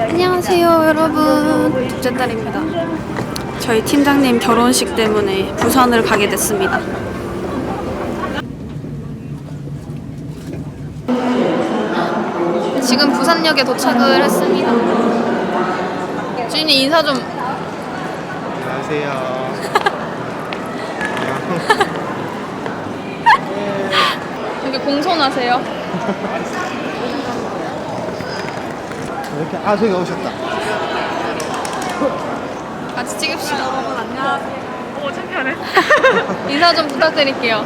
안녕하세요 여러분. 둘째 딸입니다. 저희 팀장님 결혼식 때문에 부산을 가게 됐습니다. 지금 부산역에 도착을 했습니다. 주인이 인사 좀. 안녕하세요. 여기 공손하세요 이렇게 아 저기 오셨다. 같이 찍읍시다. 여러분 안녕하세요. 오 창피하네. 인사 좀 부탁드릴게요.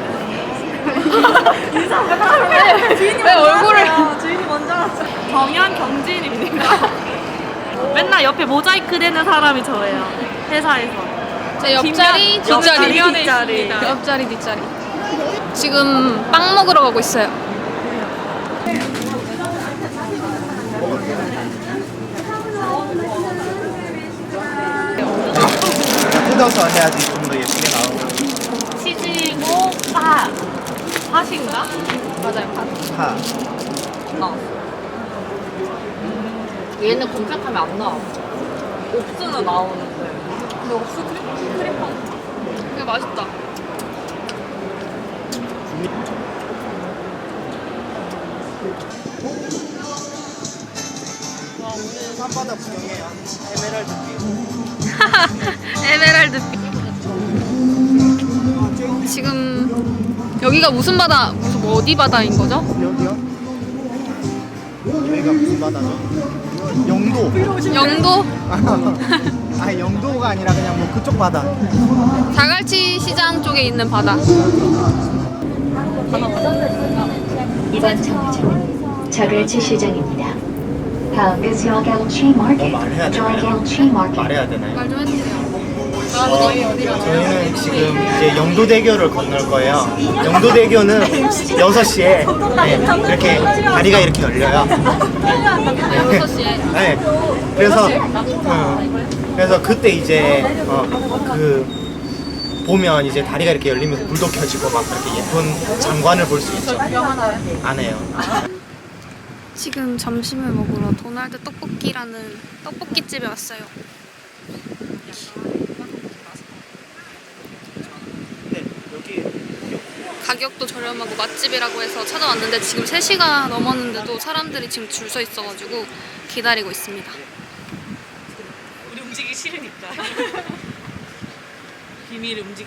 인사 왜, 왜 얼굴을. 주인이 먼저 왔죠. 정현 경진입니다. 맨날 옆에 모자이크 되는 사람이 저예요. 회사에서. 제 옆자리 뒷자리 옆자리, 뒷자리. 옆자리 뒷자리. 지금 빵 먹으러 가고 있어요 뜯어서 해야지 좀 더 예쁘게 나오고. 치즈고 파. 팥인가? 맞아요 파. 얘는 검색하면 안 나와. 옥수는 나오는데. 근데 옥수 크림, 크림빵. 이거 맛있다 산바다 구경해요. 에메랄드빛. 에메랄드빛 지금 여기가 무슨 바다 무슨 뭐 어디 바다인 거죠? 여기요? 여기가 무슨 바다죠? 영도. 영도 아 영도가 아니라 그냥 뭐 그쪽 바다. 자갈치 시장 쪽에 있는 바다 이번 정류장은 자갈치 시장입니다. 마켓, 말해야 되나요? 저갈치 마켓. 말해야 되나요? 말좀 해주세요 어, 저희는 지금 이제 영도대교를 건널 거예요. 영도대교는 6시에 네, 이렇게 다리가 이렇게 열려요. 6시에 네. 그래서 어, 그래서 그때 이제 어, 그 보면 이제 다리가 이렇게 열리면서 불도 켜지고 막 그렇게 예쁜 장관을 볼 수 있죠. 안 해요. 지금 점심을 먹으러 도날드 떡볶이라는 떡볶이 집에 왔어요. 가격도 저렴하고 맛집이라고 해서 찾아왔는데 지금 3시가 넘었는데도 사람들이 지금 줄 서 있어가지고 기다리고 있습니다. 우리 움직이기 싫으니까. 비밀 움직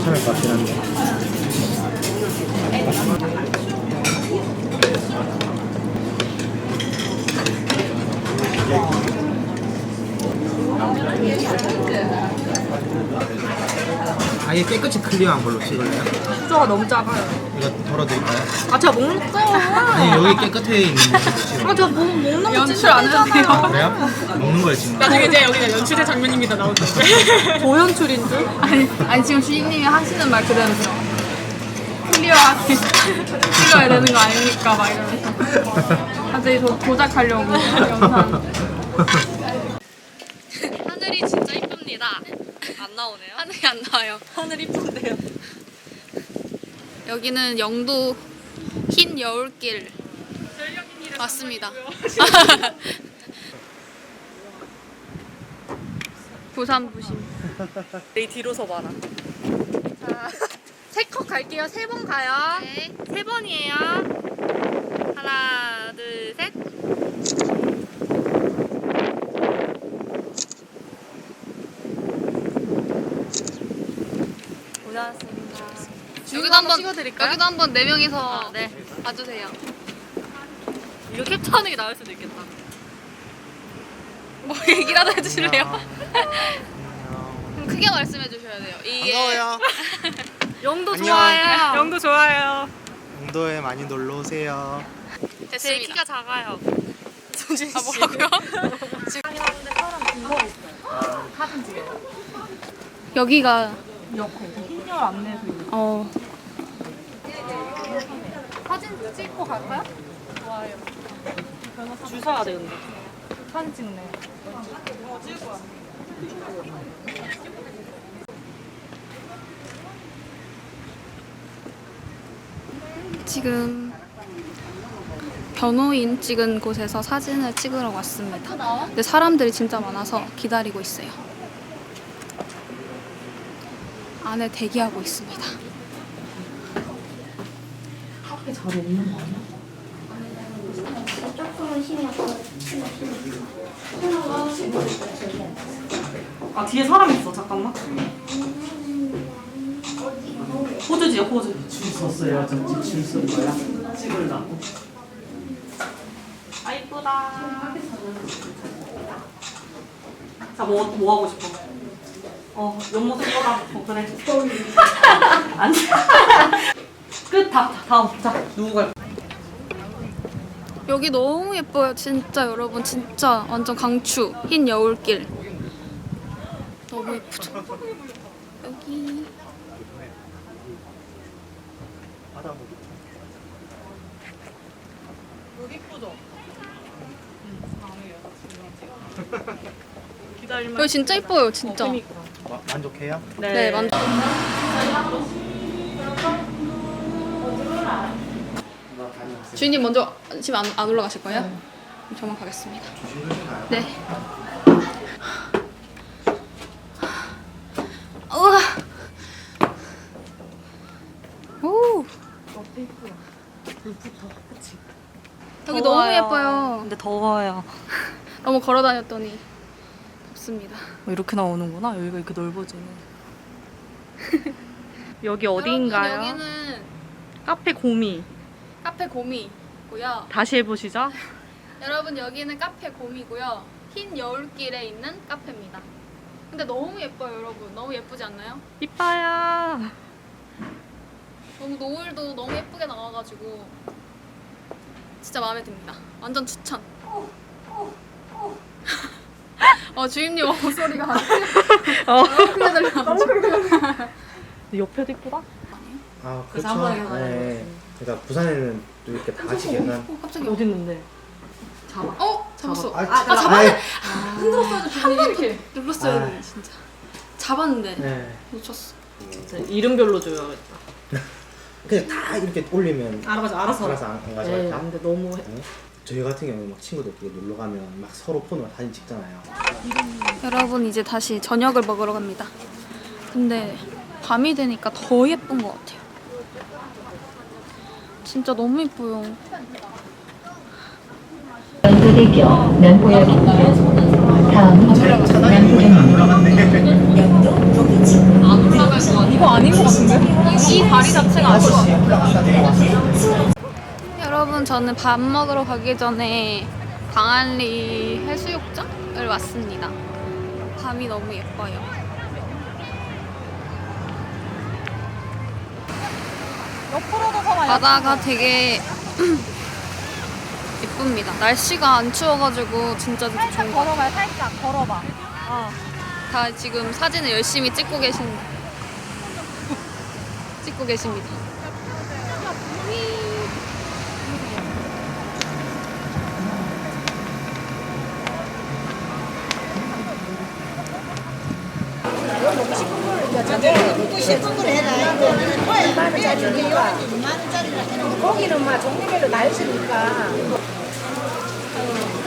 이. 참을 것 같긴 한데. 아예 깨끗이 클리어한 걸로 찍을래요? 숫자가 너무 작아요. 이거 덜어드릴까요? 아, 제가 먹는 거요. 아니 여기 깨끗해 있는 찍을래요? 아, 제가 뭐, 먹는 거 연출 안 돼요? 그래요? 먹는 걸 지금 나중에 이제 여기 연출의 장면입니다 나오는데. 조연출인 줄? 아니, 아니 지금 주인님이 하시는 말 그대로 들어. 클리어하게 찍어야 되는 거 아닙니까? 막 이러면서. 갑자기 도, 조작하려고 영상. 하늘이 진짜 이쁩니다. 안 나오네요. 하늘이 안 나와요. 하늘 이쁜데요. 여기는 영도 흰 여울길 맞습니다. 부산 부심. 내 뒤로서 봐라. 세컷 갈게요. 세 번 가요. 네. 세 번이에요. 하나, 둘, 셋. 고생하셨습니다. 여기도 한번 찍어드릴까요? 여기도 한번 네 명이서 아, 네. 봐주세요. 이거 캡처하는 게 나을 수도 있겠다. 뭐 얘기라도 해주실래요? 그럼 크게 말씀해 주셔야 돼요. 이게 반가워요. 영도 안녕. 좋아요. 영도 좋아요. 영도에 많이 놀러 오세요. 제 됐습니다. 키가 작아요. 손진 씨. 아 뭐라고요? 여기가 흰열 안내서 어 사진 찍고 갈까요? 좋아요. 주사가 되는데. 사진 찍네. 어, 찍을 지금 변호인 찍은 곳에서 사진을 찍으러 왔습니다. 근데 사람들이 진짜 많아서 기다리고 있어요. 안에 대기하고 있습니다. 아 뒤에 사람 있어. 잠깐만. 포즈지야 포즈 줄 섰어요. 저줄 거야. 찍으려고. 아 이쁘다. 자뭐 뭐 하고 싶어? 어 옆모습 꺼다 어 그래. 안 끝다 다음 자 누구 갈 여기 너무 예뻐요. 진짜 여러분 진짜 완전 강추. 흰 여울길. 너무 예쁘죠? 여기 여기 이쁘죠? 기다리면 여기 진짜 예뻐요. 진짜. 마- 만족해요? 네, 만족. 주인님 먼저 지금 안, 안 올라가실 거예요? 그럼 저만 가겠습니다. 네. 우와. 오. 여기 너무 더워요. 예뻐요. 근데 더워요 너무 걸어 다녔더니 덥습니다. 어, 이렇게 나오는구나 여기가 이렇게 넓어지네 여기 여러분, 어디인가요? 여기는 카페 고미 카페 곰이고요. 다시 해보시죠 여러분 여기는 카페 곰이고요. 흰 여울길에 있는 카페입니다. 근데 너무 예뻐요, 여러분. 너무 예쁘지 않나요? 이빠야 너무 노을도 너무 예쁘게 나와가지고 진짜 마음에 듭니다. 완전 추천. 어 주임님 어 소리가 어. 너무 크게 들려. 옆에도 이쁘다 아 그렇죠. 계산해 네. 그러니까 부산에는 또 이렇게 다 같이 계산. 어 깜짝이야. 어디 있는데 어 잡았어. 아, 아 잡았네. 아이, 한번 이렇게 눌렀어야 아. 돼 진짜. 잡았는데 네. 놓쳤어. 이름별로 줘야겠다 그냥 다 이렇게 올리면 알아서 알아서 알아서 안 가져갈까? 네, 근데 너무 네. 저희 같은 경우는 막 친구들끼리 놀러 가면 막 서로 폰으로 사진 찍잖아요. 여러분 이제 다시 저녁을 먹으러 갑니다. 근데 밤이 되니까 더 예쁜 것 같아요. 진짜 너무 예뻐요. 연도대교 올라갈 것 같아. 이거 아닌 것 같은데? 이 다리 자체가 아니야. 여러분 저는 밥 먹으러 가기 전에 광안리 해수욕장을 왔습니다. 밤이 너무 예뻐요. 바다가 되게 예쁩니다. 날씨가 안 추워가지고 진짜 진짜 좋은 것 같아요. 걸어봐 살짝 걸어봐 어. 다 지금 사진을 열심히 찍고 계신 찍고 계십니다. 고기는 막 종류별로 다 있으니까.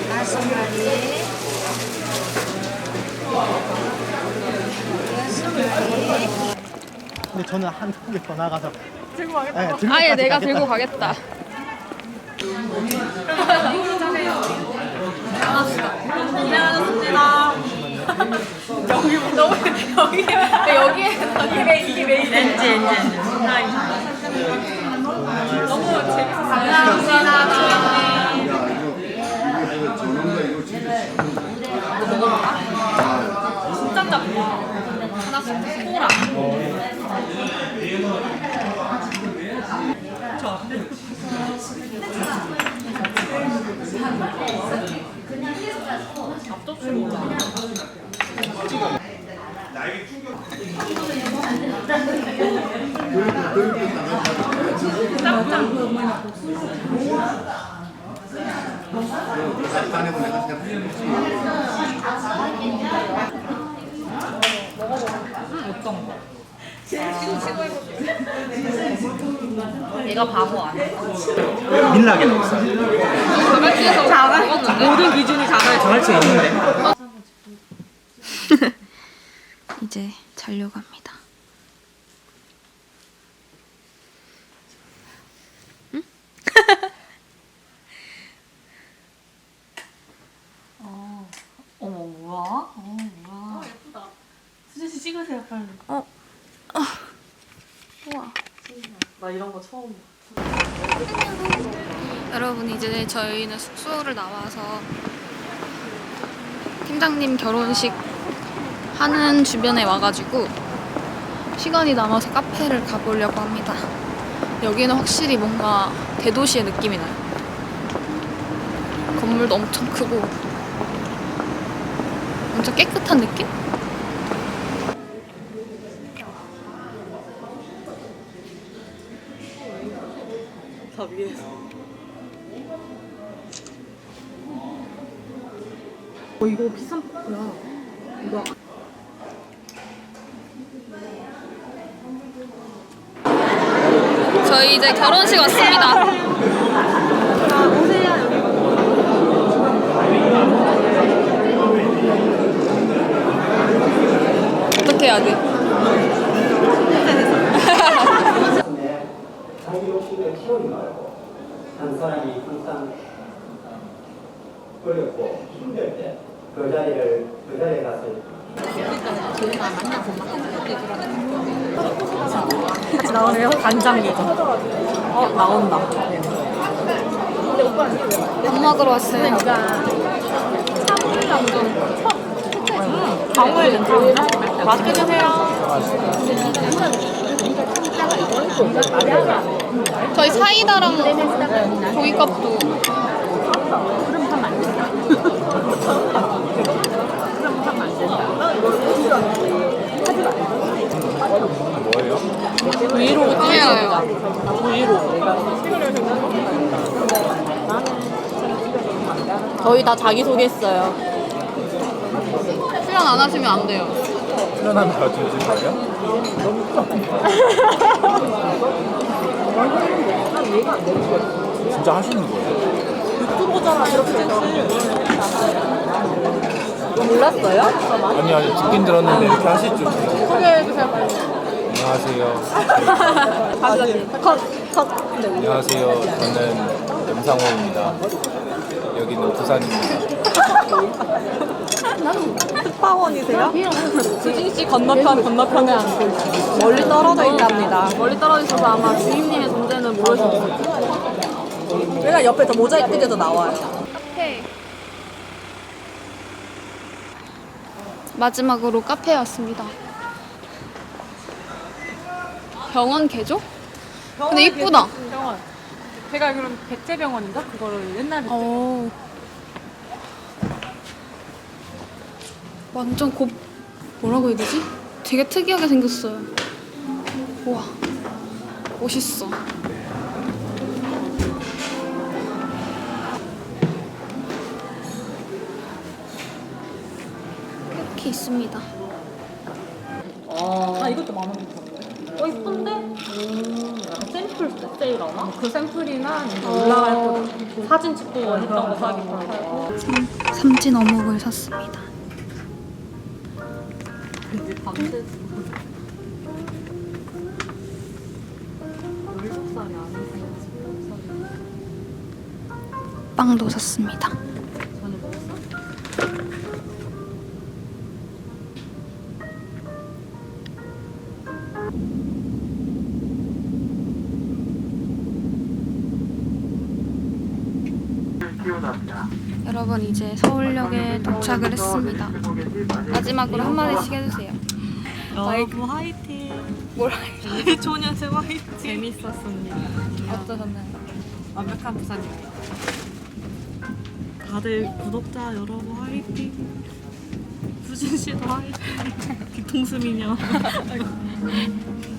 다섯 마리. 근데 저는 한 통에 더 나가서 들고 가겠다. 네, 들고 아예 내가 가겠다. 들고 가겠다. 여기에 이게 이게 메인 렌즈 렌즈 너무 어떤 거? 내가 바보 아니야? 밀라게 넣었어. 자발 모든 기준이 자갈치. 자갈치가 있는데. 이제 자려고 합니다. 어머 뭐야? 어 뭐야? 예쁘다. 수진 씨 찍으세요 빨리. 우와. 나 이런 거 처음. 여러분 이제 저희는 숙소를 나와서 팀장님 결혼식 하는 주변에 와가지고 시간이 남아서 카페를 가보려고 합니다. 여기는 확실히 뭔가 대도시의 느낌이 나요. 건물도 엄청 크고 엄청 깨끗한 느낌? 어 이거 비싼 거야. 이거 저희 이제 결혼식 왔습니다. 어떻게 해야 돼? 자기 욕심을 채우지 말고 한 사람이 항상 어렵고 힘들 때 그 자리를 그 자리에 가서 같이 나오세요? 간장게장. 어 나온다. 밥 먹으러 왔어요. 방울 괜찮은데? 맛있게 드세요. 저희 사이다랑 종이컵도 브이로그 해요. 저희 다 자기 소개했어요. 출연 안 하시면 안 돼요. 출연하면 다 주신 거예요? 진짜 하시는 거예요? 유튜버잖아 이렇게 몰랐어요? 아니 아니 듣긴 들었는데 이렇게 하실 줄 소개해주세요 빨리. 안녕하세요 컷 컷. 안녕하세요 저는 염상호입니다 여기는 부산입니다 특파원이세요? 수진 씨 건너편 건너편에 앉고 있어요. 멀리 떨어져 있답니다. 멀리 떨어져 있어서 아마 주임님의 존재는 모르실 거예요. 얘가 옆에 더 모자이크 돼서 나와요. 카페. 마지막으로 카페에 왔습니다. 병원 개조? 근데 이쁘다. 병원. 제가 알기로는 백제병원인가? 그거를 옛날에 어. 완전 곱 뭐라고 해야 되지? 되게 특이하게 생겼어요. 우와. 멋있어. 이렇게 있습니다. 아 이것도 만원? 어 이쁜데? 음 샘플 세일하나? 그 샘플이나 이제 올라갈 거 사진 찍고 했던 거 사기로 삼진 어묵을 샀습니다. 이제 밤새 17살이 아니세요? 16살이 빵도 샀습니다. 여러분 이제 서울역에 도착을 했습니다. 마지막으로 한마디씩 해주세요. 여러분 화이팅. 뭘 조녀새 화이팅. 재밌었습니다. 어떠셨나요? 완벽한 부산입니다 다들 구독자 여러분 화이팅. 수진 씨도 화이팅. 뒤통수 미녀